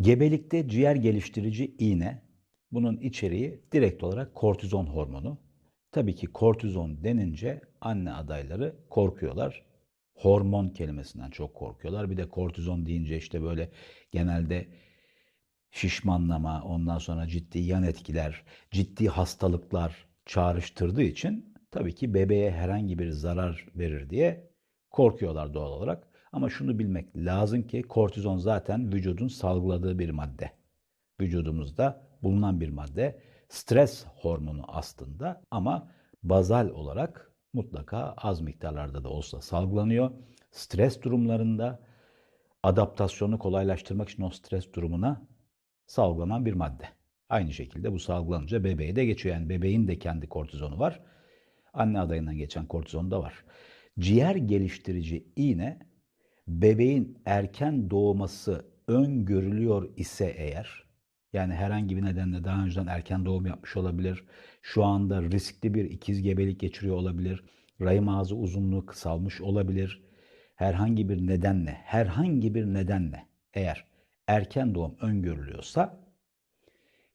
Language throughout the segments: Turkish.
Gebelikte ciğer geliştirici iğne, bunun içeriği direkt olarak kortizon hormonu. Tabii ki kortizon denince anne adayları korkuyorlar. Hormon kelimesinden çok korkuyorlar. Bir de kortizon deyince işte böyle genelde şişmanlama, ondan sonra ciddi yan etkiler, ciddi hastalıklar çağrıştırdığı için tabii ki bebeğe herhangi bir zarar verir diye korkuyorlar doğal olarak. Ama şunu bilmek lazım ki kortizon zaten vücudun salgıladığı bir madde. Vücudumuzda bulunan bir madde. Stres hormonu aslında ama bazal olarak mutlaka az miktarlarda da olsa salgılanıyor. Stres durumlarında adaptasyonu kolaylaştırmak için o stres durumuna salgılanan bir madde. Aynı şekilde bu salgılanınca bebeğe de geçiyor. Yani bebeğin de kendi kortizonu var. Anne adayından geçen kortizon da var. Ciğer geliştirici iğne bebeğin erken doğması öngörülüyor ise eğer yani herhangi bir nedenle daha önceden erken doğum yapmış olabilir. Şu anda riskli bir ikiz gebelik geçiriyor olabilir. Rahim ağzı uzunluğu kısalmış olabilir. Herhangi bir nedenle, herhangi bir nedenle eğer erken doğum öngörülüyorsa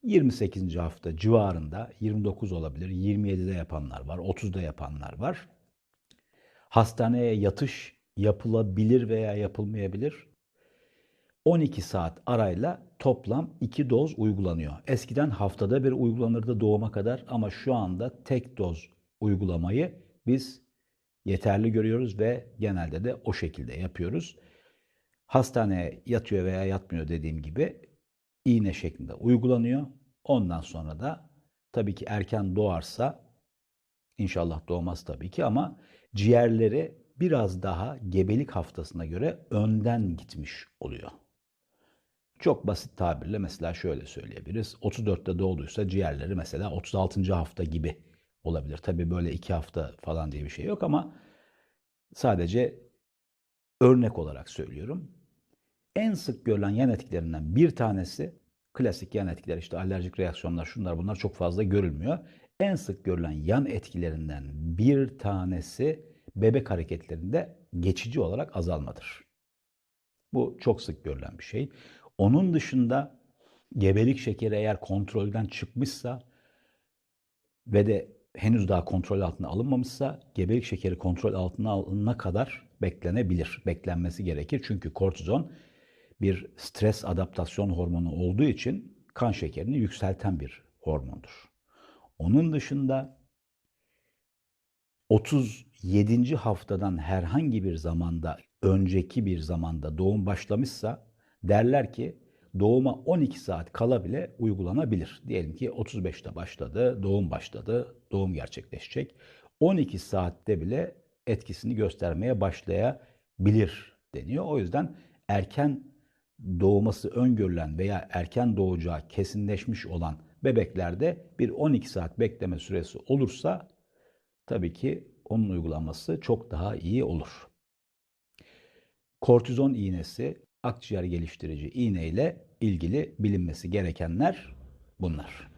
28. hafta civarında 29 olabilir, 27'de yapanlar var, 30'da yapanlar var. Hastaneye yatış yapılabilir veya yapılmayabilir. 12 saat arayla toplam 2 doz uygulanıyor. Eskiden haftada bir uygulanırdı doğuma kadar ama şu anda tek doz uygulamayı biz yeterli görüyoruz ve genelde de o şekilde yapıyoruz. Hastaneye yatıyor veya yatmıyor dediğim gibi iğne şeklinde uygulanıyor. Ondan sonra da tabii ki erken doğarsa inşallah doğmaz tabii ki ama ciğerleri biraz daha gebelik haftasına göre önden gitmiş oluyor. Çok basit tabirle mesela şöyle söyleyebiliriz. 34'te doğduysa ciğerleri mesela 36. hafta gibi olabilir. Tabii böyle 2 hafta falan diye bir şey yok ama sadece örnek olarak söylüyorum. En sık görülen yan etkilerinden bir tanesi klasik yan etkiler işte alerjik reaksiyonlar şunlar bunlar çok fazla görülmüyor. En sık görülen yan etkilerinden bir tanesi bebek hareketlerinde geçici olarak azalmadır. Bu çok sık görülen bir şey. Onun dışında gebelik şekeri eğer kontrolden çıkmışsa ve de henüz daha kontrol altına alınmamışsa gebelik şekeri kontrol altına alınana kadar beklenebilir. Beklenmesi gerekir. Çünkü kortizon bir stres adaptasyon hormonu olduğu için kan şekerini yükselten bir hormondur. Onun dışında 37. haftadan herhangi bir zamanda, önceki bir zamanda doğum başlamışsa derler ki doğuma 12 saat kala bile uygulanabilir. Diyelim ki 35'te başladı, doğum başladı, doğum gerçekleşecek. 12 saatte bile etkisini göstermeye başlayabilir deniyor. O yüzden erken doğması öngörülen veya erken doğacağı kesinleşmiş olan bebeklerde bir 12 saat bekleme süresi olursa tabii ki onun uygulanması çok daha iyi olur. Kortizon iğnesi, akciğer geliştirici iğne ile ilgili bilinmesi gerekenler bunlar.